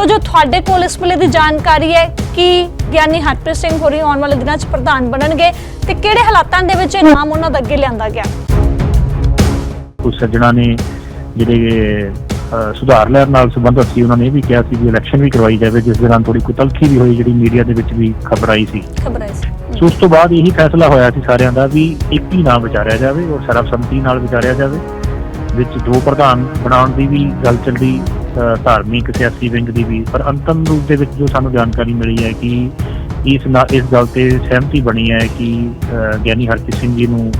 ਸੋ ਜੋ ਤੁਹਾਡੇ ਕੋਲ ਇਸ ਵੇਲੇ ਦੀ ਜਾਣਕਾਰੀ ਹੈ ਕਿ ਗਿਆਨੀ ਹਰਪ੍ਰੀਤ ਸਿੰਘ ਹੋਰੀ ਆਉਣ ਵਾਲੇ ਦਿਨਾਂ 'ਚ ਪ੍ਰਧਾਨ ਬਣਨਗੇ ਤੇ ਕਿਹੜੇ ਹਾਲਾਤਾਂ ਦੇ ਵਿੱਚ ਇਹ ਨਾਮ ਉਹਨਾਂ ਦਾ ਅੱਗੇ ਲਿਆਂਦਾ ਗਿਆ? ਕੁਝ ਸੱਜਣਾ ਨੇ ਜਿਹੜੇ ਸੁਧਾਰ ਲਹਿਰ ਨਾਲ ਸੰਬੰਧਿਤ ਸੀ ਉਹਨਾਂ ਨੇ ਇਹ ਵੀ ਕਿਹਾ ਸੀ ਵੀ ਇਲੈਕਸ਼ਨ ਵੀ ਕਰਵਾਈ ਜਾਵੇ ਜਿਸ ਦੌਰਾਨ ਥੋੜੀ ਕੁਤਲਖੀ ਵੀ ਹੋਈ ਜਿਹੜੀ ਮੀਡੀਆ ਦੇ ਵਿੱਚ ਵੀ ਖਬਰ ਆਈ ਸੀ। ਖਬਰ ਹੈ। ਸੋ ਉਸ ਤੋਂ ਬਾਅਦ ਇਹੀ ਫੈਸਲਾ ਹੋਇਆ ਸੀ ਸਾਰਿਆਂ ਦਾ ਵੀ ਇੱਕ ਹੀ ਨਾਮ ਵਿਚਾਰਿਆ ਜਾਵੇ ਔਰ ਸਰਬਸੰਮਤੀ ਨਾਲ ਵਿਚਾਰਿਆ ਜਾਵੇ। ਵਿੱਚ ਦੋ ਪ੍ਰਧਾਨ ਬਣਾਉਣ ਦੀ ਵੀ ਗੱਲ ਚੱਲਦੀ ਧਾਰਮਿਕ ਸਿਆਸੀ ਵਿੰਗ ਦੀ ਵੀ। ਪਰ ਅੰਤਮ ਰੂਪ ਦੇ ਵਿੱਚ ਜੋ ਸਾਨੂੰ ਜਾਣਕਾਰੀ ਮਿਲੀ ਹੈ ਕਿ ਇਸ ਨਾਲ ਇਸ ਗੱਲ ਤੇ ਸਹਿਮਤੀ ਬਣੀ ਹੈ ਕਿ ਗਿਆਨੀ ਹਰਪ੍ਰੀਤ ਸਿੰਘ ਜੀ ਨੂੰ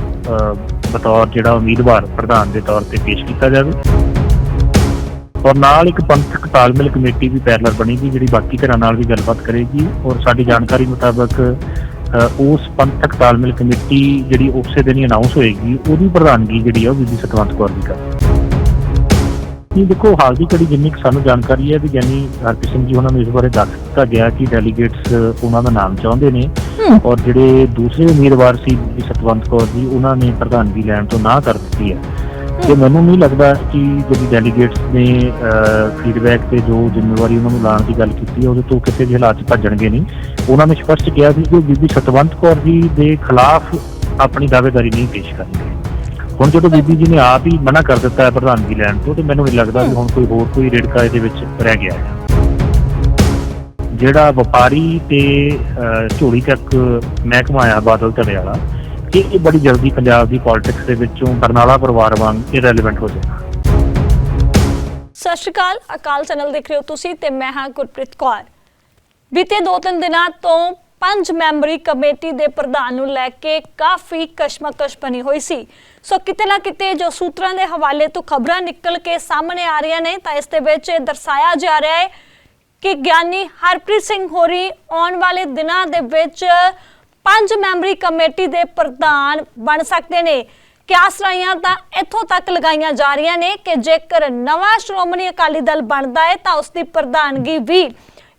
ਬਤੌਰ ਜਿਹੜਾ ਉਮੀਦਵਾਰ ਪ੍ਰਧਾਨ ਦੇ ਤੌਰ ਤੇ ਪੇਸ਼ ਕੀਤਾ ਜਾਵੇ। ਔਰ ਨਾਲ ਇੱਕ ਪੰਥਕ ਤਾਲਮੇਲ ਕਮੇਟੀ ਵੀ ਪੈਰਲਰ ਬਣੇਗੀ ਜਿਹੜੀ ਬਾਕੀ ਘਰਾਂ ਨਾਲ ਵੀ ਗੱਲਬਾਤ ਕਰੇਗੀ। ਔਰ ਸਾਡੀ ਜਾਣਕਾਰੀ ਮੁਤਾਬਕ ਉਸ ਪੰਥਕ ਤਾਲਮੇਲ ਕਮੇਟੀ ਜਿਹੜੀ ਉਸੇ ਦਿਨ ਹੀ ਅਨਾਉਂਸ ਹੋਏਗੀ ਉਹਦੀ ਪ੍ਰਧਾਨਗੀ ਜਿਹੜੀ ਆ ਉਹ ਬੀਬੀ ਸਤਵੰਤ ਕੌਰ ਦੀ ਕਰ ਇਹ ਦੇਖੋ ਹਾਲ ਦੀ ਘੜੀ ਜਿੰਨੀ ਸਾਨੂੰ ਜਾਣਕਾਰੀ ਹੈ ਵੀ ਗਿਆਨੀ ਹਰਪ੍ਰੀਤ ਸਿੰਘ ਜੀ ਉਹਨਾਂ ਨੂੰ ਇਸ ਬਾਰੇ ਦੱਸ ਦਿੱਤਾ ਗਿਆ ਕਿ ਡੈਲੀਗੇਟਸ ਉਹਨਾਂ ਦਾ ਨਾਮ ਚਾਹੁੰਦੇ ਨੇ ਔਰ ਜਿਹੜੇ ਦੂਸਰੇ ਉਮੀਦਵਾਰ ਸੀ ਸਤਵੰਤ ਕੌਰ ਜੀ ਉਹਨਾਂ ਨੇ ਪ੍ਰਧਾਨਗੀ ਲੈਣ ਤੋਂ ਨਾ ਕਰ ਦਿੱਤੀ ਹੈ। ਤੇ ਮੈਨੂੰ ਨਹੀਂ ਲੱਗਦਾ ਕਿ ਜਿਹੜੀ ਡੈਲੀਗੇਟਸ ਨੇ ਫੀਡਬੈਕ ਤੇ ਜੋ ਜ਼ਿੰਮੇਵਾਰੀ ਉਹਨਾਂ ਨੂੰ ਲਾਉਣ ਦੀ ਗੱਲ ਕੀਤੀ ਹੈ ਉਹਦੇ ਤੋਂ ਕਿਸੇ ਵੀ ਹਾਲਾਤ ਭੱਜਣਗੇ ਨਹੀਂ। ਉਹਨਾਂ ਨੇ ਸਪਸ਼ਟ ਕਿਹਾ ਸੀ ਕਿ ਬੀਬੀ ਸਤਵੰਤ ਕੌਰ ਜੀ ਦੇ ਖਿਲਾਫ ਆਪਣੀ ਦਾਅਵੇਦਾਰੀ ਨਹੀਂ ਪੇਸ਼ ਕਰਨਗੇ। ਹੁਣ ਜਦੋਂ ਬੀਬੀ ਜੀ ਨੇ ਆਪ ਹੀ ਮਨਾ ਕਰ ਦਿੱਤਾ ਹੈ ਪ੍ਰਧਾਨਗੀ ਲੈਣ ਤੋਂ ਤੇ ਮੈਨੂੰ ਨਹੀਂ ਲੱਗਦਾ ਵੀ ਹੁਣ ਕੋਈ ਹੋਰ ਕੋਈ ਰੇੜਕਾ ਇਹਦੇ ਵਿੱਚ ਰਹਿ ਗਿਆ ਹੈ। ਜਿਹੜਾ ਵਪਾਰੀ ਤੇ ਅਹ, ਝੋਲੀ ਤੱਕ ਮਹਿਕਮਾ ਆਇਆ ਬਾਦਲ ਧੜੇ ਵਾਲਾ ਇਹ ਬੜੀ ਜਲਦੀ ਪੰਜਾਬ ਦੀ ਪੋਲਿਟਿਕਸ ਦੇ ਵਿੱਚੋਂ ਬਰਨਾਲਾ ਪਰਿਵਾਰ ਵਾਂਗ ਇਰੈਲੇਵੈਂਟ ਹੋ ਜਾਏਗਾ ਸਤਿ ਸ਼੍ਰੀ ਅਕਾਲ ਅਕਾਲ ਚੈਨਲ ਦੇਖ ਰਹੇ ਹੋ ਤੁਸੀਂ ਤੇ ਮੈਂ ਹਾਂ ਗੁਰਪ੍ਰੀਤ ਕੌਰ। ਬੀਤੇ 2-3 ਦਿਨਾਂ ਤੋਂ ਪੰਜ ਮੈਂਬਰੀ ਕਮੇਟੀ ਦੇ ਪ੍ਰਧਾਨ ਨੂੰ ਲੈ ਕੇ ਕਾਫੀ ਕਸ਼ਮਕਸ਼ ਬਣੀ ਹੋਈ ਸੀ। ਸੋ ਕਿਤੇ ਨਾ ਕਿਤੇ ਜੋ ਸੂਤਰਾਂ ਦੇ ਹਵਾਲੇ ਤੋਂ ਖਬਰਾਂ ਨਿਕਲ ਕੇ ਸਾਹਮਣੇ ਆ ਰਹੀਆਂ ਨੇ, ਤਾਂ ਇਸ ਦੇ ਵਿੱਚ ਇਹ ਦਰਸਾਇਆ ਜਾ ਰਿਹਾ ਹੈ ਕਿ ਗਿਆਨੀ ਹਰਪ੍ਰੀਤ ਸਿੰਘ ਹੋਰੀ ਆਉਣ ਵਾਲੇ ਦਿਨਾਂ ਦੇ ਵਿੱਚ ਪੰਜ ਮੈਂਬਰੀ ਕਮੇਟੀ ਦੇ ਪ੍ਰਧਾਨ ਬਣ ਸਕਦੇ ਨੇ। ਕਿਆਸ ਰਾਈਆਂ ਤਾਂ ਇੱਥੋਂ ਤੱਕ ਲਗਾਈਆਂ ਜਾ ਰਹੀਆਂ ਨੇ ਕਿ ਜੇਕਰ ਨਵਾਂ ਸ਼੍ਰੋਮਣੀ ਅਕਾਲੀ ਦਲ ਬਣਦਾ ਹੈ ਤਾਂ ਉਸ ਦੀ ਪ੍ਰਧਾਨਗੀ ਵੀ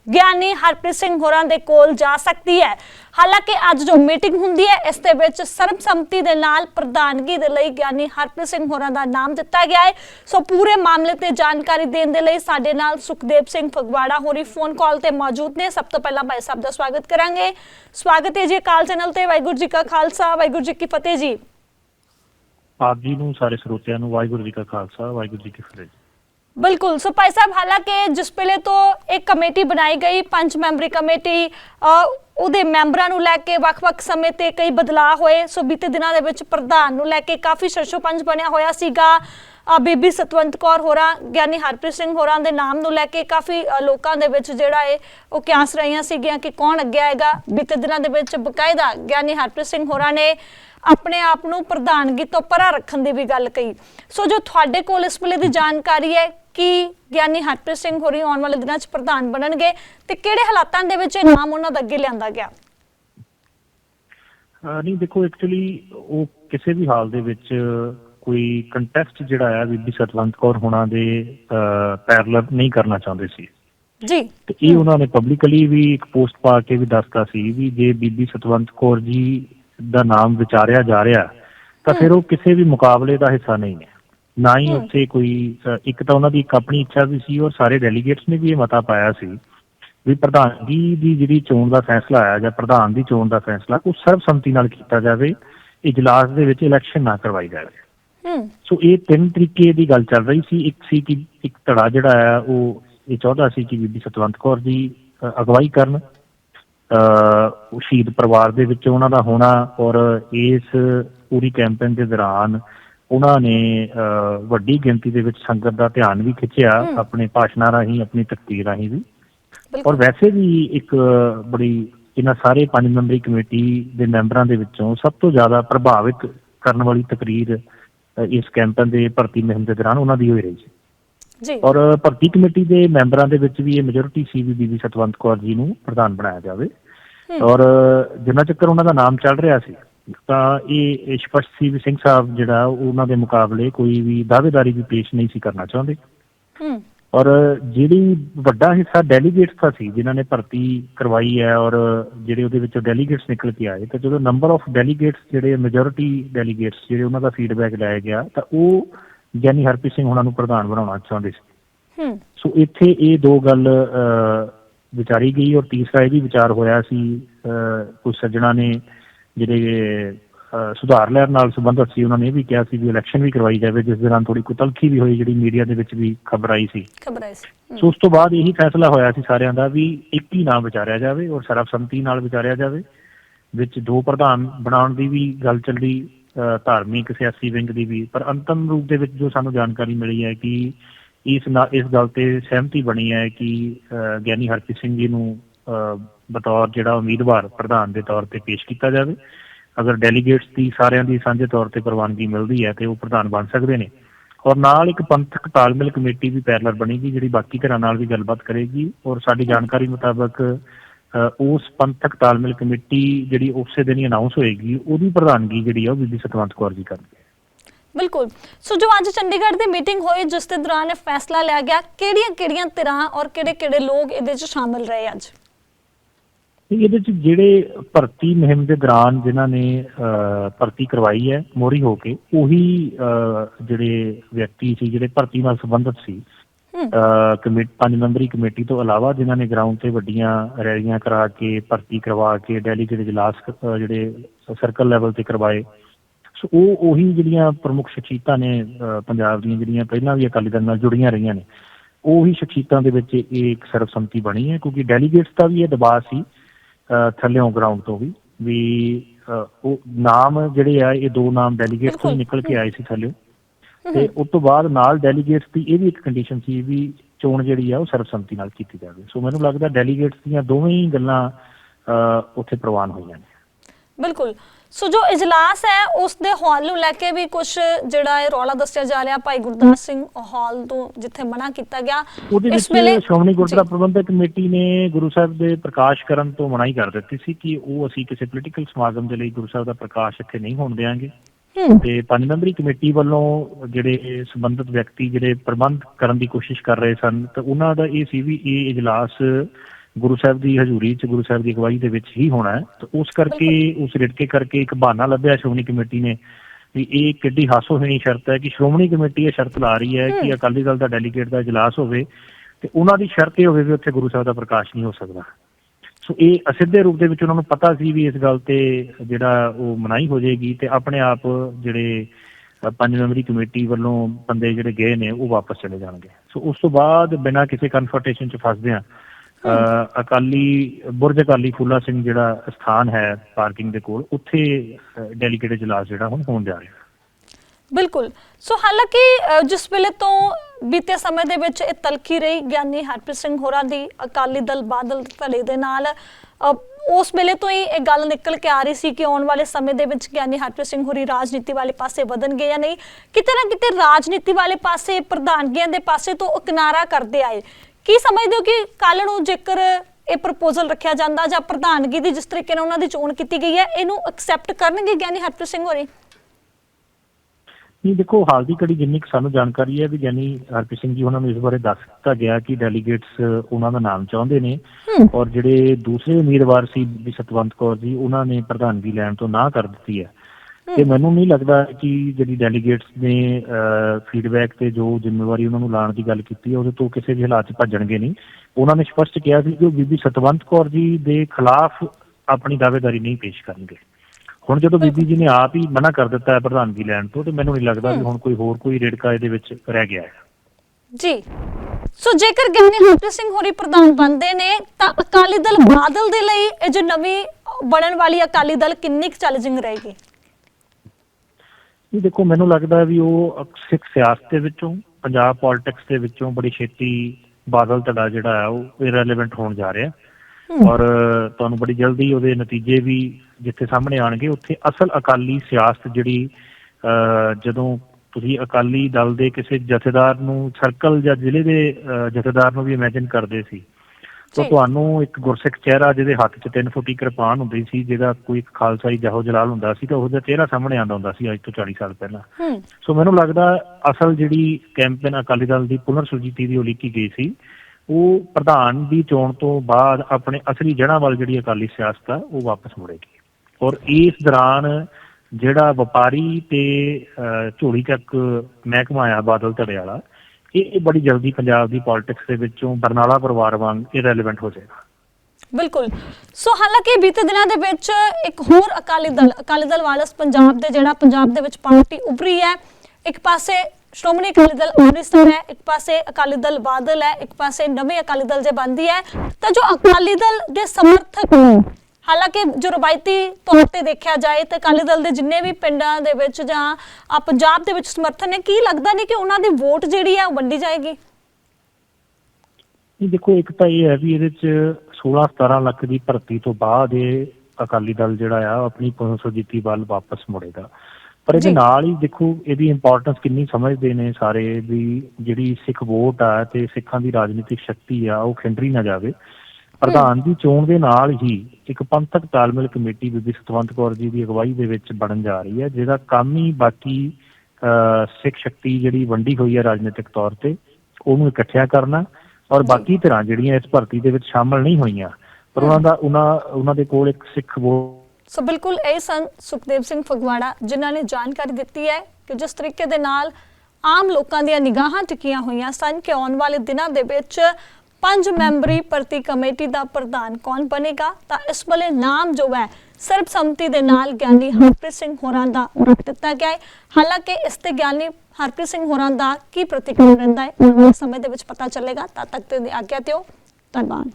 ਗਿਆਨੀ ਹਰਪ੍ਰੀਤ ਸਿੰਘ ਹੋਰਾਂ ਦੇ ਕੋਲ ਜਾ ਸਕਦੀ ਹੈ। ਹਾਲਾਂਕਿ ਅੱਜ ਜੋ ਮੀਟਿੰਗ ਹੁੰਦੀ ਹੈ, ਇਸ ਦੇ ਵਿੱਚ ਸਰਬਸੰਮਤੀ ਦੇ ਨਾਲ ਪ੍ਰਧਾਨਗੀ ਦੇ ਲਈ ਗਿਆਨੀ ਹਰਪ੍ਰੀਤ ਸਿੰਘ ਹੋਰਾਂ ਦਾ ਨਾਮ ਦਿੱਤਾ ਗਿਆ ਹੈ। ਸੋ ਪੂਰੇ ਮਾਮਲੇ ਤੇ ਜਾਣਕਾਰੀ ਦੇਣ ਦੇ ਲਈ ਸਾਡੇ ਨਾਲ ਸੁਖਦੇਵ ਸਿੰਘ ਫਗਵਾੜਾ ਹੋਰੀ ਫੋਨ ਕਾਲ ਤੇ ਮੌਜੂਦ ਨੇ। ਸਭ ਤੋਂ ਪਹਿਲਾਂ ਭਾਈ ਸਾਹਿਬ ਦਾ ਸਵਾਗਤ ਕਰਾਂਗੇ। ਸਵਾਗਤ ਹੈ ਜੀ ਅਕਾਲ ਚੈਨਲ ਤੇ। ਵਾਹਿਗੁਰੂ ਜੀ ਕਾ ਖਾਲਸਾ, ਵਾਹਿਗੁਰੂ ਜੀ ਕੀ ਫਤਿਹ ਜੀ। ਆਪ ਜੀ ਨੂੰ, ਸਾਰੇ ਸਰੋਤਿਆਂ ਨੂੰ ਵਾਹਿਗੁਰੂ ਜੀ ਕਾ ਖਾਲਸਾ, ਵਾਹਿਗੁਰੂ ਜੀ ਕੀ ਫਤਿਹ ਬਿਲਕੁਲ। ਸੋ ਭਾਈ ਸਾਹਿਬ ਹਾਲਾਂਕਿ ਜਿਸ ਵੇਲੇ ਤੋਂ ਇੱਕ ਕਮੇਟੀ ਬਣਾਈ ਗਈ ਪੰਜ ਮੈਂਬਰੀ ਕਮੇਟੀ ਅ, ਉਹਦੇ ਮੈਂਬਰਾਂ ਨੂੰ ਲੈ ਕੇ ਵੱਖ-ਵੱਖ ਸਮੇਂ ਤੇ ਕਈ ਬਦਲਾਅ ਹੋਏ। ਸੋ ਬੀਤੇ ਦਿਨਾਂ ਦੇ ਵਿੱਚ ਪ੍ਰਧਾਨ ਨੂੰ ਲੈ ਕੇ ਕਾਫੀ ਸਰਸ਼ੋ ਪੰਜ ਬਣਿਆ ਹੋਇਆ ਸੀਗਾ। ਬੀਬੀ ਸਤਵੰਤ ਕੌਰ ਹੋਰਾਂ, ਗਿਆਨੀ ਹਰਪ੍ਰੀਤ ਸਿੰਘ ਹੋਰਾਂ ਦੇ ਨਾਮ ਨੂੰ ਲੈ ਕੇ ਕਾਫੀ ਲੋਕਾਂ ਦੇ ਵਿੱਚ ਜਿਹੜਾ ਹੈ ਉਹ ਕਿਆਸ ਰਹੀਆਂ ਸੀਗੀਆਂ ਕਿ ਕੌਣ ਅੱਗੇ ਆਏਗਾ। ਬੀਤੇ ਦਿਨਾਂ ਦੇ ਵਿੱਚ ਬਕਾਇਦਾ ਗਿਆਨੀ ਹਰਪ੍ਰੀਤ ਸਿੰਘ ਹੋਰਾਂ ਨੇ ਆਪਣੇ ਆਪ ਨੂੰ ਪ੍ਰਧਾਨਗੀ ਤੋਂ ਪਰਾਂ ਰੱਖਣ ਦੀ ਵੀ ਗੱਲ ਕਹੀ। ਸੋ ਜੋ ਤੁਹਾਡੇ ਕੋਲ ਇਸ ਵੇਲੇ ਦੀ ਜਾਣਕਾਰੀ ਹੈ, ਕਿ ਗਿਆਨੀ ਹਰਪ੍ਰੀਤ ਸਿੰਘ ਹੋਰੀ ਆਉਣ ਵਾਲੇ ਦਿਨਾਂ 'ਚ ਪ੍ਰਧਾਨ ਬਣਨਗੇ ਤੇ ਕਿਹੜੇ ਹਾਲਾਤਾਂ ਦੇ ਵਿੱਚ ਇਹ ਨਾਮ ਉਹਨਾਂ ਦਾ ਅੱਗੇ ਲਿਆਂਦਾ ਗਿਆ? ਨਹੀਂ, ਦੇਖੋ ਐਕਚੁਅਲੀ ਉਹ ਕਿਸੇ ਵੀ ਹਾਲ ਦੇ ਵਿੱਚ ਕੋਈ ਕੰਟੈਸਟ ਜਿਹੜਾ ਆ ਬੀਬੀ ਸਤਵੰਤ ਕੌਰ ਹੋਣਾ ਦੇ ਪੈਰਲਰ ਨਹੀਂ ਕਰਨਾ ਚਾਹੁੰਦੇ ਸੀ। ਜੀ। ਤੇ ਇਹ ਉਹਨਾਂ ਨੇ ਪਬਲਿਕਲੀ ਵੀ ਇੱਕ ਪੋਸਟ ਪਾ ਕੇ ਵੀ ਦੱਸਤਾ ਸੀ ਵੀ ਜੇ ਬੀਬੀ ਸਤਵੰਤ ਕੌਰ ਜੀ ਦਾ ਨਾਮ ਵਿਚਾਰਿਆ ਜਾ ਰਿਹਾ ਤਾਂ ਫਿਰ ਉਹ ਕਿਸੇ ਵੀ ਮੁਕਾਬਲੇ ਦਾ ਹਿੱਸਾ ਨਹੀਂ ਹੈ ਨਾ ਹੀ। ਉੱਥੇ ਕੋਈ ਇੱਕ ਤਾਂ ਉਹਨਾਂ ਦੀ ਇੱਕ ਆਪਣੀ ਇੱਛਾ ਵੀ ਸੀ ਔਰ ਸਾਰੇ ਡੈਲੀਗੇਟਸ ਨੇ ਵੀ ਇਹ ਮਤਾ ਪਾਇਆ ਸੀ ਵੀ ਪ੍ਰਧਾਨਗੀ ਦੀ ਜਿਹੜੀ ਚੋਣ ਦਾ ਫੈਸਲਾ ਆਇਆ ਜਾਂ ਪ੍ਰਧਾਨ ਦੀ ਚੋਣ ਦਾ ਫੈਸਲਾ ਉਹ ਸਰਬਸੰਮਤੀ ਨਾਲ ਕੀਤਾ ਜਾਵੇ ਇਜਲਾਸ ਦੇ ਵਿੱਚ ਇਲੈਕਸ਼ਨ ਨਾ ਕਰਵਾਈ ਜਾਵੇ। ਸੋ ਇਹ ਤਿੰਨ ਤਰੀਕੇ ਦੀ ਗੱਲ ਚੱਲ ਰਹੀ ਸੀ। ਇੱਕ ਸੀ ਕਿ ਇੱਕ ਧੜਾ ਜਿਹੜਾ ਆ ਉਹ ਇਹ ਚਾਹੁੰਦਾ ਸੀ ਕਿ ਬੀਬੀ ਸਤਵੰਤ ਕੌਰ ਅ, ਅਗਵਾਈ ਕਰਨ। ਅ ਸ਼ਹੀਦ ਪਰਿਵਾਰ ਦੇ ਵਿੱਚ ਉਹਨਾਂ ਦਾ ਹੋਣਾ ਔਰ ਇਸ ਪੂਰੀ ਕੈਂਪੇਨ ਦੇ ਦੌਰਾਨ ਉਹਨਾਂ ਨੇ ਵੱਡੀ ਗਿਣਤੀ ਦੇ ਵਿੱਚ ਸੰਗਤ ਦਾ ਧਿਆਨ ਵੀ ਖਿੱਚਿਆ। ਆਪਣੇ ਭਾਸ਼ਣਾਂ ਰਾਹੀਂ ਆਪਣੀ ਤਕਰੀਰ ਰਾਹੀਂ ਵੀ। ਔਰ ਵੈਸੇ ਵੀ ਇੱਕ ਬੜੀ ਇਹਨਾਂ ਸਾਰੇ ਪੰਜ ਮੈਂਬਰੀ ਕਮੇਟੀ ਦੇ ਮੈਂਬਰਾਂ ਦੇ ਵਿੱਚੋਂ ਸਭ ਤੋਂ ਜ਼ਿਆਦਾ ਪ੍ਰਭਾਵਿਤ ਕਰਨ ਵਾਲੀ ਤਕਰੀਰ ਇਸ ਕੈਂਪੇਨ ਦੇ ਭਰਤੀ ਮੁਹਿੰਮ ਦੇ ਦੌਰਾਨ ਉਹਨਾਂ ਦੀ ਹੋਈ ਰਹੀ ਸੀ। ਜੀ। ਔਰ ਭਰਤੀ ਕਮੇਟੀ ਦੇ ਮੈਂਬਰਾਂ ਦੇ ਵਿੱਚ ਵੀ ਇਹ ਮੈਜੋਰਿਟੀ ਸੀ ਵੀ ਬੀਬੀ ਸਤਵੰਤ ਕੌਰ ਜੀ ਨੂੰ ਪ੍ਰਧਾਨ ਬਣਾਇਆ ਜਾਵੇ। ਔਰ ਜਿੰਨਾ ਚੱਕਰ ਉਹਨਾਂ ਦਾ ਨਾਮ ਚੱਲ ਰਿਹਾ ਸੀ ਤਾਂ ਇਹ ਸਪਸ਼ਟ ਸੀ ਵੀ ਸਿੰਘ ਸਾਹਿਬ ਜਿਹੜਾ ਉਹ ਉਹਨਾਂ ਦੇ ਮੁਕਾਬਲੇ ਕੋਈ ਵੀ ਦਾਅਵੇਦਾਰੀ ਵੀ ਪੇਸ਼ ਨਹੀਂ ਸੀ ਕਰਨਾ ਚਾਹੁੰਦੇ। ਹੂੰ। ਔਰ ਜਿਹੜੀ ਵੱਡਾ ਹਿੱਸਾ ਡੈਲੀਗੇਟਸ ਦਾ ਸੀ ਜਿਨ੍ਹਾਂ ਨੇ ਭਰਤੀ ਕਰਵਾਈ ਹੈ ਔਰ ਜਿਹੜੇ ਉਹਦੇ ਵਿੱਚੋਂ ਡੈਲੀਗੇਟਸ ਨਿਕਲ ਕੇ ਆਏ ਤਾਂ ਜਦੋਂ ਨੰਬਰ ਆਫ ਡੈਲੀਗੇਟਸ ਜਿਹੜੇ ਮੈਜੋਰਿਟੀ ਡੈਲੀਗੇਟਸ ਜਿਹੜੇ ਉਹਨਾਂ ਦਾ ਫੀਡਬੈਕ ਲਾਇਆ ਗਿਆ ਤਾਂ ਉਹ ਗਿਆਨੀ ਹਰਪ੍ਰੀਤ ਸਿੰਘ ਉਹਨਾਂ ਨੂੰ ਪ੍ਰਧਾਨ ਬਣਾਉਣਾ ਚਾਹੁੰਦੇ ਸੀ। ਹੂੰ। ਸੋ ਇੱਥੇ ਇਹ ਦੋ ਗੱਲ ਵਿਚਾਰੀ ਗਈ ਔਰ ਤੀਸਰਾ ਇਹ ਵੀ ਵਿਚਾਰ ਹੋਇਆ ਸੀ ਕੁਝ ਸੱਜਣਾ ਨੇ ਜਿਹੜੇ ਸੁਧਾਰ ਲਹਿਰ ਨਾਲ ਸੰਬੰਧਿਤ ਸੀ ਉਹਨਾਂ ਨੇ ਇਹ ਵੀ ਕਿਹਾ ਸੀ ਵੀ ਇਲੈਕਸ਼ਨ ਵੀ ਕਰਵਾਈ ਜਾਵੇ ਜਿਸ ਦੌਰਾਨ ਥੋੜੀ ਕੁਤਲਖੀ ਵੀ ਹੋਈ ਜਿਹੜੀ ਮੀਡੀਆ ਦੇ ਵਿੱਚ ਵੀ ਖਬਰ ਆਈ ਸੀ। ਖਬਰ ਆਈ ਸੀ ਸੋ ਉਸ ਤੋਂ ਬਾਅਦ ਇਹੀ ਫੈਸਲਾ ਹੋਇਆ ਸੀ ਸਾਰਿਆਂ ਦਾ ਵੀ ਇੱਕ ਹੀ ਨਾਮ ਵਿਚਾਰਿਆ ਜਾਵੇ ਔਰ ਸਰਬਸੰਮਤੀ ਨਾਲ ਵਿਚਾਰਿਆ ਜਾਵੇ ਵਿੱਚ ਦੋ ਪ੍ਰਧਾਨ ਬਣਾਉਣ ਦੀ ਵੀ ਗੱਲ ਚੱਲੀ ਧਾਰਮਿਕ ਸਿਆਸੀ ਵਿੰਗ ਦੀ ਵੀ। ਪਰ ਅੰਤਮ ਰੂਪ ਦੇ ਵਿੱਚ ਜੋ ਸਾਨੂੰ ਜਾਣਕਾਰੀ ਮਿਲੀ ਹੈ ਕਿ ਇਸ ਨਾ ਇਸ ਗੱਲ ਤੇ ਸਹਿਮਤੀ ਬਣੀ ਹੈ ਕਿ ਗਿਆਨੀ ਹਰਪ੍ਰੀਤ ਸਿੰਘ ਜੀ ਨੂੰ ਬਤੌਰ ਜਿਹੜਾ ਉਮੀਦਵਾਰ ਪ੍ਰਧਾਨ ਦੇ ਤੌਰ ਤੇ ਪੇਸ਼ ਕੀਤਾ ਜਾਵੇ। ਅਗਰ ਡੈਲੀਗੇਟਸ ਦੀ ਸਾਰਿਆਂ ਦੀ ਸਾਂਝੇ ਤੌਰ ਤੇ ਪ੍ਰਵਾਨਗੀ ਮਿਲਦੀ ਹੈ ਤੇ ਉਹ ਪ੍ਰਧਾਨ ਬਣ ਸਕਦੇ ਨੇ। ਔਰ ਨਾਲ ਇੱਕ ਪੰਥਕ ਤਾਲਮੇਲ ਕਮੇਟੀ ਵੀ ਪੈਰਲਰ ਬਣੇਗੀ, ਜਿਹੜੀ ਬਾਕੀ ਘਰਾਂ ਨਾਲ ਵੀ ਗੱਲਬਾਤ ਕਰੇਗੀ। ਔਰ ਸਾਡੀ ਜਾਣਕਾਰੀ ਮੁਤਾਬਕ ਉਸ ਪੰਥਕ ਤਾਲਮੇਲ ਕਮੇਟੀ ਜਿਹੜੀ ਉਸੇ ਦਿਨ ਹੀ ਅਨਾਉਂਸ ਹੋਏਗੀ, ਉਹਦੀ ਪ੍ਰਧਾਨਗੀ ਜਿਹੜੀ ਆ ਉਹ ਬੀਬੀ ਸਤਵੰਤ ਕੌਰ ਜੀ ਕਰਨਗੇ। ਬਿਲਕੁਲ। ਸੋ ਜੋ ਅੱਜ ਚੰਡੀਗੜ੍ਹ ਦੀ ਮੀਟਿੰਗ ਹੋਈ, ਜਿਸ ਦੇ ਦੌਰਾਨ ਇਹ ਫੈਸਲਾ ਲਿਆ ਗਿਆ, ਕਿਹੜੀਆਂ-ਕਿਹੜੀਆਂ ਧਿਰਾਂ ਔਰ ਕਿਹੜੇ-ਕਿਹੜੇ ਲੋਕ ਇਹਦੇ 'ਚ ਸ਼ਾਮਲ ਰਹੇ ਅੱਜ? ਤੇ ਇਹਦੇ ਚ ਜਿਹੜੇ ਭਰਤੀ ਮੁਹਿੰਮ ਦੇ ਦੌਰਾਨ ਜਿਨ੍ਹਾਂ ਨੇ ਭਰਤੀ ਕਰਵਾਈ ਹੈ ਮੋਰੀ ਹੋ ਕੇ ਉਹੀ ਜਿਹੜੇ ਵਿਅਕਤੀ ਸੀ ਜਿਹੜੇ ਭਰਤੀ ਨਾਲ ਸੰਬੰਧਿਤ ਸੀ ਕਮੇਟੀ ਪੰਜ ਮੈਂਬਰੀ ਕਮੇਟੀ ਤੋਂ ਇਲਾਵਾ ਜਿਨ੍ਹਾਂ ਨੇ ਗਰਾਊਂਡ ਤੇ ਵੱਡੀਆਂ ਰੈਲੀਆਂ ਕਰਾ ਕੇ ਭਰਤੀ ਕਰਵਾ ਕੇ ਡੈਲੀਗੇਟ ਇਜਲਾਸ ਜਿਹੜੇ ਸਰਕਲ ਲੈਵਲ ਤੇ ਕਰਵਾਏ। ਸੋ ਉਹ ਉਹੀ ਜਿਹੜੀਆਂ ਪ੍ਰਮੁੱਖ ਸ਼ਖਸੀਅਤਾਂ ਨੇ ਪੰਜਾਬ ਦੀਆਂ ਜਿਹੜੀਆਂ ਪਹਿਲਾਂ ਵੀ ਅਕਾਲੀ ਦਲ ਨਾਲ ਜੁੜੀਆਂ ਰਹੀਆਂ ਨੇ ਉਹੀ ਸ਼ਖਸੀਅਤਾਂ ਦੇ ਵਿੱਚ ਇਹ ਇੱਕ ਸਰਬਸੰਮਤੀ ਬਣੀ ਹੈ ਕਿਉਂਕਿ ਡੈਲੀਗੇਟਸ ਦਾ ਵੀ ਇਹ ਦਬਾਅ ਸੀ ਥੱਲਿਓਂ ਗਰਾਊਂਡ ਤੋਂ ਵੀ ਵੀ ਉਹ ਨਾਮ ਜਿਹੜੇ ਆ ਇਹ ਦੋ ਨਾਮ ਡੈਲੀਗੇਟਸ ਤੋਂ। ਨਿਕਲ ਕੇ ਆਏ ਸੀ ਥੱਲਿਓਂ ਤੇ ਉਸ ਤੋਂ ਬਾਅਦ ਨਾਲ ਡੈਲੀਗੇਟਸ ਦੀ ਇਹ ਵੀ ਇੱਕ ਕੰਡੀਸ਼ਨ ਸੀ ਵੀ ਚੋਣ ਜਿਹੜੀ ਆ ਉਹ ਸਰਬਸੰਮਤੀ ਨਾਲ ਕੀਤੀ ਜਾਵੇ। ਸੋ ਮੈਨੂੰ ਲੱਗਦਾ ਡੈਲੀਗੇਟਸ ਦੀਆਂ ਦੋਵੇਂ ਹੀ ਗੱਲਾਂ ਉੱਥੇ ਪ੍ਰਵਾਨ ਹੋਈਆਂ ਨੇ। ਬਿਲਕੁਲ। ਸੋ ਜੋ ਇਜਲਾਸ ਹੈ ਉਸ ਦੇ ਹਾਲ ਨੂੰ ਲੈ ਕੇ ਵੀ ਕੁਝ ਜਿਹੜਾ ਇਹ ਰੌਲਾ ਦੱਸਿਆ ਜਾ ਰਿਹਾ ਭਾਈ ਗੁਰਦਾਸ ਸਿੰਘ ਹਾਲ ਤੋਂ ਜਿੱਥੇ ਮਨਾ ਕੀਤਾ ਗਿਆ। ਇਸ ਵੇਲੇ ਸ਼੍ਰੋਮਣੀ ਗੁਰਦੁਆਰਾ ਪ੍ਰਬੰਧਕ ਕਮੇਟੀ ਨੇ ਗੁਰੂ ਸਾਹਿਬ ਦੇ ਪ੍ਰਕਾਸ਼ ਕਰਨ ਤੋਂ ਮਨਾਹੀ ਕਰ ਦਿੱਤੀ ਸੀ ਕਿ ਉਹ ਅਸੀਂ ਕਿਸੇ ਪੋਲੀਟੀਕਲ ਸਮਾਗਮ ਦੇ ਲਈ ਗੁਰੂ ਸਾਹਿਬ ਦਾ ਪ੍ਰਕਾਸ਼ ਇੱਥੇ ਨਹੀਂ ਹੋਣ ਦੇਵਾਂਗੇ ਹੂੰ। ਤੇ ਪੰਜ ਮੈਂਬਰੀ ਕਮੇਟੀ ਵੱਲੋਂ ਜਿਹੜੇ ਸੰਬੰਧਿਤ ਵਿਅਕਤੀ ਜਿਹੜੇ ਪ੍ਰਬੰਧ ਕਰਨ ਦੀ ਕੋਸ਼ਿਸ਼ ਕਰ ਰਹੇ ਸਨ ਤੇ ਉਹਨਾਂ ਦਾ ਇਹ ਸੀ ਵੀ ਇਹ ਇਜਲਾਸ ਗੁਰੂ ਸਾਹਿਬ ਦੀ ਹਜ਼ੂਰੀ 'ਚ ਗੁਰੂ ਸਾਹਿਬ ਦੀ ਅਗਵਾਈ ਦੇ ਵਿੱਚ ਹੀ ਹੋਣਾ ਹੈ। ਤੇ ਉਸ ਕਰਕੇ ਉਸ ਰਿਟਕੇ ਕਰਕੇ ਇੱਕ ਬਹਾਨਾ ਲੱਭਿਆ ਸ਼੍ਰੋਮਣੀ ਕਮੇਟੀ ਨੇ ਵੀ ਇਹ ਕਿੱਡੀ ਹਾਸੋਹੀਣੀ ਸ਼ਰਤ ਹੈ ਕਿ ਸ਼੍ਰੋਮਣੀ ਕਮੇਟੀ ਇਹ ਸ਼ਰਤ ਲਾ ਰਹੀ ਹੈ ਕਿ। ਅਕਾਲੀ ਦਲ ਦਾ ਡੈਲੀਗੇਟ ਦਾ ਇਜਲਾਸ ਹੋਵੇ ਤੇ ਉਹਨਾਂ ਦੀ ਸ਼ਰਤ ਇਹ ਹੋਵੇ ਵੀ ਉੱਥੇ ਗੁਰੂ ਸਾਹਿਬ ਦਾ ਪ੍ਰਕਾਸ਼ ਨਹੀਂ ਹੋ ਸਕਦਾ। ਸੋ ਇਹ ਅਸਿੱਧੇ ਰੂਪ ਦੇ ਵਿੱਚ ਉਹਨਾਂ ਨੂੰ ਪਤਾ ਸੀ ਵੀ ਇਸ ਗੱਲ ਤੇ ਜਿਹੜਾ ਉਹ ਮਨਾਹੀ ਹੋ ਜਾਏਗੀ ਤੇ ਆਪਣੇ ਆਪ ਜਿਹੜੇ ਪੰਜ ਮੈਂਬਰੀ ਕਮੇਟੀ ਵੱਲੋਂ ਬੰਦੇ ਜਿਹੜੇ ਗਏ ਨੇ ਉਹ ਵਾਪਸ ਚਲੇ ਜਾਣਗੇ। ਸੋ ਉਸ ਤੋਂ ਬਾਅਦ ਬਿਨਾਂ ਕਿਸੇ ਕਨਫਰਟੇਸ਼ਨ ਚ ਫਸਦੇ ਆ ਅਕਾਲੀ, ਬੁਰਜ ਅਕਾਲੀ ਫੂਲਾ ਸਿੰਘ ਜਿਹੜਾ ਸਥਾਨ ਹੈ ਪਾਰਕਿੰਗ ਦੇ ਕੋਲ, ਉੱਥੇ ਡੈਲੀਗੇਟ ਇਜਲਾਸ ਜਿਹੜਾ ਹੁਣ ਹੋਣ ਜਾ ਰਿਹਾ। ਬਿਲਕੁਲ। ਸੋ ਹਾਲਾਂਕਿ ਜਿਸ ਵੇਲੇ ਤੋਂ ਬੀਤੇ ਸਮੇਂ ਦੇ ਵਿੱਚ ਇਹ ਤਲਖੀ ਰਹੀ ਗਿਆਨੀ ਹਰਪ੍ਰੀਤ ਸਿੰਘ ਹੋਰਾਂ ਦੀ ਅਕਾਲੀ ਦਲ ਬਾਦਲ ਧੜੇ ਦੇ ਨਾਲ ਉਸ ਵੇਲੇ ਤੋਂ ਹੀ ਇਹ ਗੱਲ ਨਿਕਲ ਕੇ ਆ ਰਹੀ ਸੀ ਕਿ ਆਉਣ ਵਾਲੇ ਸਮੇਂ ਦੇ ਵਿੱਚ ਗਿਆਨੀ ਹਰਪ੍ਰੀਤ ਸਿੰਘ ਹੋਰੀ ਰਾਜਨੀਤੀ ਵਾਲੇ ਪਾਸੇ ਵਧਣਗੇ ਜਾਂ ਨਹੀਂ। ਕਿਤੇ ਨਾ ਕਿਤੇ ਰਾਜਨੀਤੀ ਵਾਲੇ ਪਾਸੇ, ਪ੍ਰਧਾਨਗੀਆਂ ਦੇ ਪਾਸੇ ਤੋਂ ਕਿਨਾਰਾ ਕਰਦੇ ਆਏ। ਕੀ ਸਮਝਦੇ ਹੋ ਕਿ ਕੱਲ ਨੂੰ ਜੇਕਰ ਇਹ ਪ੍ਰਪੋਜ਼ਲ ਰੱਖਿਆ ਜਾਂਦਾ ਜਾਂ ਪ੍ਰਧਾਨਗੀ ਦੀ ਜਿਸ ਤਰੀਕੇ ਨਾਲ ਉਹਨਾਂ ਦੀ ਚੋਣ ਕੀਤੀ ਗਈ ਹੈ ਇਹਨੂੰ ਐਕਸੈਪਟ ਕਰਨਗੇ ਗਿਆਨੀ ਹਰਪ੍ਰੀਤ ਸਿੰਘ ਹੋਰੀ? ਨਹੀਂ ਦੇਖੋ ਹਾਲ ਦੀ ਘੜੀ ਜਿੰਨੀ ਸਾਨੂੰ ਜਾਣਕਾਰੀ ਹੈ ਵੀ ਗਿਆਨੀ ਹਰਪ੍ਰੀਤ ਸਿੰਘ ਜੀ ਉਹਨਾਂ ਨੂੰ ਇਸ ਬਾਰੇ ਦੱਸ ਦਿੱਤਾ ਗਿਆ ਕਿ ਡੈਲੀਗੇਟਸ ਉਹਨਾਂ ਦਾ ਨਾਮ ਚਾਹੁੰਦੇ ਨੇ ਔਰ ਜਿਹੜੇ ਦੂਸਰੇ ਉਮੀਦਵਾਰ ਸੀ ਵੀ ਸਤਵੰਤ ਕੌਰ ਜੀ ਉਹਨਾਂ ਨੇ ਪ੍ਰਧਾਨਗੀ ਲੈਣ ਤੋਂ ਨਾ ਕਰ ਦਿੱਤੀ ਹੈ। ਤੇ ਮੈਨੂੰ ਨਹੀਂ ਲੱਗਦਾ ਕਿ ਜਿਹੜੀ ਡੈਲੀਗੇਟਸ ਨੇ ਫੀਡਬੈਕ ਤੇ ਜੋ ਜ਼ਿੰਮੇਵਾਰੀ ਉਹਨਾਂ ਨੂੰ ਲਾਣ ਦੀ ਗੱਲ ਕੀਤੀ ਹੈ ਉਹਦੇ ਤੋਂ ਕਿਸੇ ਵੀ ਹਾਲਾਤ 'ਚ ਭੱਜਣਗੇ ਨਹੀਂ। ਉਹਨਾਂ ਨੇ ਸਪਸ਼ਟ ਕਿਹਾ ਸੀ ਕਿ ਉਹ ਬੀਬੀ ਸਤਵੰਤ ਕੌਰ ਜੀ ਦੇ ਖਿਲਾਫ ਆਪਣੀ ਦਾਅਵੇਦਾਰੀ ਨਹੀਂ ਪੇਸ਼ ਕਰਨਗੇ। ਹੁਣ ਜਦੋਂ ਬੀਬੀ ਜੀ ਨੇ ਆਪ ਹੀ ਮਨਾ ਕਰ ਦਿੱਤਾ ਹੈ ਪ੍ਰਧਾਨਗੀ ਲੈਣ ਤੋਂ ਤੇ ਮੈਨੂੰ ਨਹੀਂ ਲੱਗਦਾ ਵੀ ਹੁਣ ਕੋਈ ਹੋਰ ਕੋਈ ਰੇੜਕਾ ਇਹਦੇ ਵਿੱਚ ਰਹਿ ਗਿਆ ਹੈ। ਜੀ। ਸੋ ਜੇਕਰ ਗਿਆਨੀ ਹਰਪ੍ਰੀਤ ਸਿੰਘ ਹੋਰੀ ਪ੍ਰਧਾਨ ਬਣਦੇ ਨੇ ਤਾਂ ਅਕਾਲੀ ਦਲ ਬਾਦਲ ਦੇ ਲਈ ਇਹ ਜੋ ਨਵੀਂ ਬਣਨ ਵਾਲੀ ਅਕਾਲੀ ਦਲ ਕਿੰਨੀ ਕੁ ਚੈਲੰਜਿੰਗ ਰਹੇਗੀ? ਇਹ ਦੇਖੋ ਮੈਨੂੰ ਲੱਗਦਾ ਵੀ ਉਹ ਸਿੱਖ ਸਿਆਸਤ ਦੇ ਵਿੱਚੋਂ ਪੰਜਾਬ ਪੋਲਿਟਿਕਸ ਦੇ ਵਿੱਚੋਂ ਬੜੀ ਛੇਤੀ ਬਾਦਲ ਧੜਾ ਜਿਹੜਾ ਹੈ ਉਹ ਇਰੈਲੇਵੈਂਟ ਹੋਣ ਜਾ ਰਿਹਾ। ਔਰ ਤੁਹਾਨੂੰ ਬੜੀ ਜਲਦੀ ਉਹਦੇ ਨਤੀਜੇ ਵੀ ਜਿੱਥੇ ਸਾਹਮਣੇ ਆਣਗੇ ਉੱਥੇ ਅਸਲ ਅਕਾਲੀ ਸਿਆਸਤ ਜਿਹੜੀ ਜਦੋਂ ਤੁਸੀਂ ਅਕਾਲੀ ਦਲ ਦੇ ਕਿਸੇ ਜਥੇਦਾਰ ਨੂੰ ਸਰਕਲ ਜਾਂ ਜ਼ਿਲ੍ਹੇ ਦੇ ਜਥੇਦਾਰ ਨੂੰ ਵੀ ਇਮੇਜਿਨ ਕਰਦੇ ਸੀ ਤਾਂ। ਤੁਹਾਨੂੰ ਇੱਕ ਗੁਰਸਿੱਖ ਚਿਹਰਾ ਜਿਹਦੇ ਹੱਥ 'ਚ 3 ਫੁੱਟੀ ਕਿਰਪਾਨ ਹੁੰਦੀ ਸੀ ਜਿਹਦਾ ਕੋਈ ਖਾਲਸਾਈ ਜਹੋ ਜਲਾਲ ਹੁੰਦਾ ਸੀ ਤਾਂ ਉਹਦਾ ਚਿਹਰਾ ਸਾਹਮਣੇ ਆਉਂਦਾ ਹੁੰਦਾ ਸੀ ਅੱਜ ਤੋਂ 40 ਸਾਲ ਪਹਿਲਾਂ। ਸੋ ਮੈਨੂੰ ਲੱਗਦਾ ਅਸਲ ਜਿਹੜੀ ਕੈਂਪੇਨ ਅਕਾਲੀ ਦਲ ਦੀ ਪੁਨਰ ਸੁਰਜੀਤੀ ਦੀ ਉਲੀਕੀ ਗਈ ਸੀ ਉਹ ਪ੍ਰਧਾਨ ਦੀ ਚੋਣ ਤੋਂ ਬਾਅਦ ਆਪਣੇ ਅਸਲੀ ਜੜ੍ਹਾਂ ਵੱਲ ਜਿਹੜੀ ਅਕਾਲੀ ਸਿਆਸਤ ਆ ਉਹ ਵਾਪਸ ਮੁੜੇਗੀ। ਔਰ ਇਸ ਦੌਰਾਨ ਜਿਹੜਾ ਵਪਾਰੀ ਤੇ ਝੋਲੀ ਚੱਕ ਮਹਿਕਮਾ ਆ ਬਾਦਲ ਧੜੇ ਵਾਲਾ ਇਹ ਬੜੀ ਜਲਦੀ ਪੰਜਾਬ ਦੀ ਪੋਲਿਟਿਕਸ ਦੇ ਵਿੱਚੋਂ ਬਰਨਾਲਾ ਪਰਿਵਾਰ ਵਾਂਗ ਇਰੈਲੇਵੈਂਟ ਹੋ ਜਾਏਗਾ। ਬਿਲਕੁਲ। ਸੋ ਹਾਲਾਂਕਿ ਬੀਤੇ ਦਿਨਾਂ ਦੇ ਵਿੱਚ ਇੱਕ ਹੋਰ ਅਕਾਲੀ ਦਲ ਅਕਾਲੀ ਦਲ ਵਾਲਸ ਪੰਜਾਬ ਦੇ ਜਿਹੜਾ ਪੰਜਾਬ ਦੇ ਵਿੱਚ ਪਾਰਟੀ ਉੱਭਰੀ ਹੈ, ਇੱਕ ਪਾਸੇ ਸ਼੍ਰੋਮਣੀ ਅਕਾਲੀ ਦਲ ਅੰਮ੍ਰਿਤਸਰ ਹੈ, ਇੱਕ ਪਾਸੇ ਅਕਾਲੀ ਦਲ ਬਾਦਲ ਹੈ, ਇੱਕ ਪਾਸੇ ਨਵੇਂ ਅਕਾਲੀ ਦਲ ਜੇ ਬੰਦੀ ਹੈ, ਤਾਂ ਜੋ ਅਕਾਲੀ ਦਲ ਦੇ ਸਮਰਥਕ ਨੇ ਹਾਲਾਂਕਿ ਜੋ ਰਵਾਇਤੀ ਤੌਰ ਤੇ ਦੇਖਿਆ ਜਾਏ ਤਾਂ ਅਕਾਲੀ ਦਲ ਦੇ ਜਿੰਨੇ ਵੀ ਪਿੰਡਾਂ ਦੇ ਵਿੱਚ ਜਾਂ ਆ ਪੰਜਾਬ ਦੇ ਵਿੱਚ ਸਮਰਥਨ ਨੇ ਕੀ ਲੱਗਦਾ ਨਹੀਂ ਕਿ ਉਹਨਾਂ ਦੀ ਵੋਟ ਜਿਹੜੀ ਹੈ ਉਹ ਵੰਡੀ ਜਾਏਗੀ? ਇਹ ਦੇਖੋ ਇੱਕ ਤਾਂ ਇਹ ਹੈ ਵੀ ਇਹਦੇ ਚ 16 17 ਲੱਖ ਦੀ ਭਰਤੀ ਤੋਂ ਬਾਅਦ ਇਹ ਅਕਾਲੀ ਦਲ ਜਿਹੜਾ ਆ ਆਪਣੀ ਪੁਨਰਸੁਰਜੀਤੀ ਵੱਲ ਵਾਪਸ ਮੁੜੇਗਾ। ਪਰ ਇਹਦੇ। ਨਾਲ ਹੀ ਦੇਖੋ ਇਹਦੀ ਇੰਪੋਰਟੈਂਸ ਕਿੰਨੀ ਸਮਝਦੇ ਨੇ ਸਾਰੇ ਵੀ ਜਿਹੜੀ ਸਿੱਖ ਵੋਟ ਆ ਤੇ ਸਿੱਖਾਂ ਦੀ ਰਾਜਨੀਤਿਕ ਸ਼ਕਤੀ ਆ ਉਹ ਖਿੰਡਰੀ ਨਾ ਜਾਵੇ। ਪ੍ਰਧਾਨ ਦੀ ਚੋਣ ਦੇ ਨਾਲ ਹੀ ਇੱਕ ਪੰਥਕ ਤਾਲਮੇਲ ਕਮੇਟੀ ਬੀਬੀ ਸਤਵੰਤ ਕੌਰ ਜੀ ਦੀ ਅਗਵਾਈ ਦੇ ਵਿੱਚ ਬਣਨ ਜਾ ਰਹੀ ਹੈ ਜਿਹਦਾ ਕੰਮ ਹੀ ਬਾਕੀ ਸਿੱਖ ਸ਼ਕਤੀ ਜਿਹੜੀ ਵੰਡੀ ਹੋਈ ਹੈ ਰਾਜਨੀਤਿਕ ਤੌਰ ਤੇ ਉਹਨੂੰ ਇਕੱਠਿਆ ਕਰਨਾ ਔਰ। ਬਾਕੀ ਧਿਰਾਂ ਜਿਹੜੀਆਂ ਇਸ ਭਰਤੀ ਦੇ ਵਿੱਚ ਸ਼ਾਮਲ ਨਹੀਂ ਹੋਈਆਂ ਪਰ ਉਹਨਾਂ ਦਾ ਉਹਨਾਂ ਉਹਨਾਂ ਦੇ ਕੋਲ ਇੱਕ ਸਿੱਖ ਵੋਟ ਸੋ ਬਿਲਕੁਲ ਇਹ ਸਨ ਸੁਖਦੇਵ ਸਿੰਘ ਫਗਵਾੜਾ ਜਿਨ੍ਹਾਂ ਨੇ ਜਾਣਕਾਰੀ ਦਿੱਤੀ ਹੈ ਕਿ ਜਿਸ ਤਰੀਕੇ ਦੇ ਨਾਲ ਆਮ ਲੋਕਾਂ ਦੀਆਂ ਨਿਗਾਹਾਂ ਟਿਕੀਆਂ ਹੋਈਆਂ ਸਨ ਕਿ ਆਉਣ ਵਾਲੇ ਦਿਨਾਂ ਦੇ ਵਿੱਚ ਪੰਜ ਮੈਂਬਰੀ ਭਰਤੀ ਕਮੇਟੀ ਦਾ ਪ੍ਰਧਾਨ ਕੌਣ ਬਣੇਗਾ? ਤਾਂ ਇਸ ਵੇਲੇ ਨਾਮ ਜੋ ਹੈ, ਸਰਬਸੰਮਤੀ ਦੇ ਨਾਲ ਗਿਆਨੀ ਹਰਪ੍ਰੀਤ ਸਿੰਘ ਹੋਰਾਂ ਦਾ ਰੱਖ ਦਿੱਤਾ ਗਿਆ ਹੈ। ਹਾਲਾਂਕਿ ਇਸ ਤੇ ਗਿਆਨੀ ਹਰਪ੍ਰੀਤ ਸਿੰਘ ਹੋਰਾਂ ਦਾ ਕੀ ਪ੍ਰਤੀਕਿਰਿਆ ਰਹਿੰਦਾ ਹੈ ਆਉਣ ਸਮੇਂ ਦੇ ਵਿੱਚ ਪਤਾ ਚੱਲੇਗਾ। ਤਦ ਤੱਕ ਤੇ ਆਗਿਆ ਦਿਓ। ਧੰਨਵਾਦ।